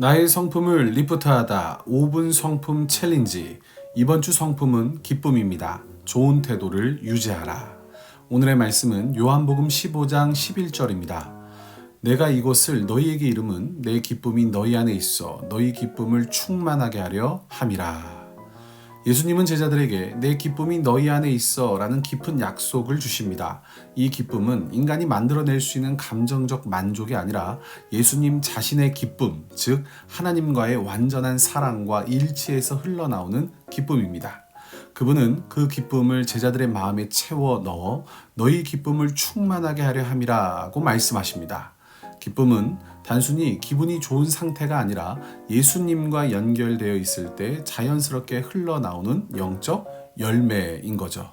나의 성품을 리프트하다 5분 성품 챌린지 이번 주 성품은 기쁨입니다. 좋은 태도를 유지하라. 오늘의 말씀은 요한복음 15장 11절입니다. 내가 이것을 너희에게 이름은 내 기쁨이 너희 안에 있어 너희 기쁨을 충만하게 하려 함이라. 예수님은 제자들에게 내 기쁨이 너희 안에 있어 라는 깊은 약속을 주십니다. 이 기쁨은 인간이 만들어낼 수 있는 감정적 만족이 아니라 예수님 자신의 기쁨, 즉, 하나님과의 완전한 사랑과 일치에서 흘러나오는 기쁨입니다. 그분은 그 기쁨을 제자들의 마음에 채워 넣어 너희 기쁨을 충만하게 하려 함이라고 말씀하십니다. 기쁨은 단순히 기분이 좋은 상태가 아니라 예수님과 연결되어 있을 때 자연스럽게 흘러나오는 영적 열매인 거죠.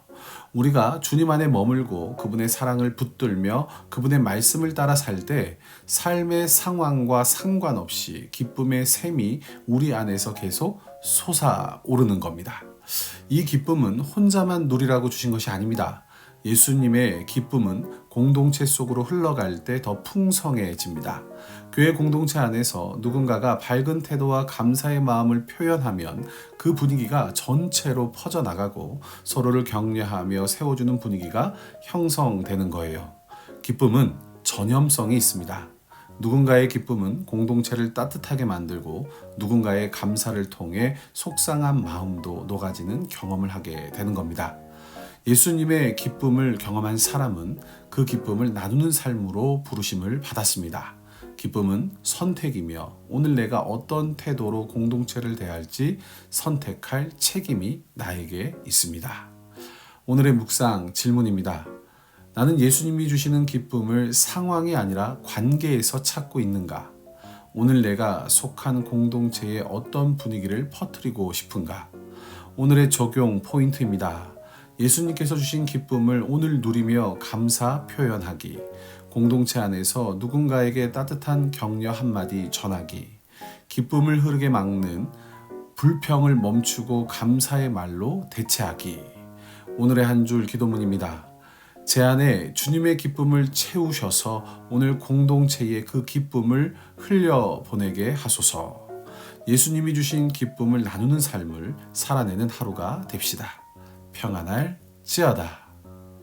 우리가 주님 안에 머물고 그분의 사랑을 붙들며 그분의 말씀을 따라 살 때 삶의 상황과 상관없이 기쁨의 샘이 우리 안에서 계속 솟아오르는 겁니다. 이 기쁨은 혼자만 누리라고 주신 것이 아닙니다. 예수님의 기쁨은 공동체 속으로 흘러갈 때 더 풍성해집니다. 교회 공동체 안에서 누군가가 밝은 태도와 감사의 마음을 표현하면 그 분위기가 전체로 퍼져나가고 서로를 격려하며 세워주는 분위기가 형성되는 거예요. 기쁨은 전염성이 있습니다. 누군가의 기쁨은 공동체를 따뜻하게 만들고 누군가의 감사를 통해 속상한 마음도 녹아지는 경험을 하게 되는 겁니다. 예수님의 기쁨을 경험한 사람은 그 기쁨을 나누는 삶으로 부르심을 받았습니다. 기쁨은 선택이며 오늘 내가 어떤 태도로 공동체를 대할지 선택할 책임이 나에게 있습니다. 오늘의 묵상 질문입니다. 나는 예수님이 주시는 기쁨을 상황이 아니라 관계에서 찾고 있는가? 오늘 내가 속한 공동체에 어떤 분위기를 퍼뜨리고 싶은가? 오늘의 적용 포인트입니다. 예수님께서 주신 기쁨을 오늘 누리며 감사 표현하기, 공동체 안에서 누군가에게 따뜻한 격려 한마디 전하기, 기쁨을 흐르게 막는 불평을 멈추고 감사의 말로 대체하기. 오늘의 한 줄 기도문입니다. 제 안에 주님의 기쁨을 채우셔서 오늘 공동체에 그 기쁨을 흘려 보내게 하소서. 예수님이 주신 기쁨을 나누는 삶을 살아내는 하루가 됩시다. 평안할 지어다.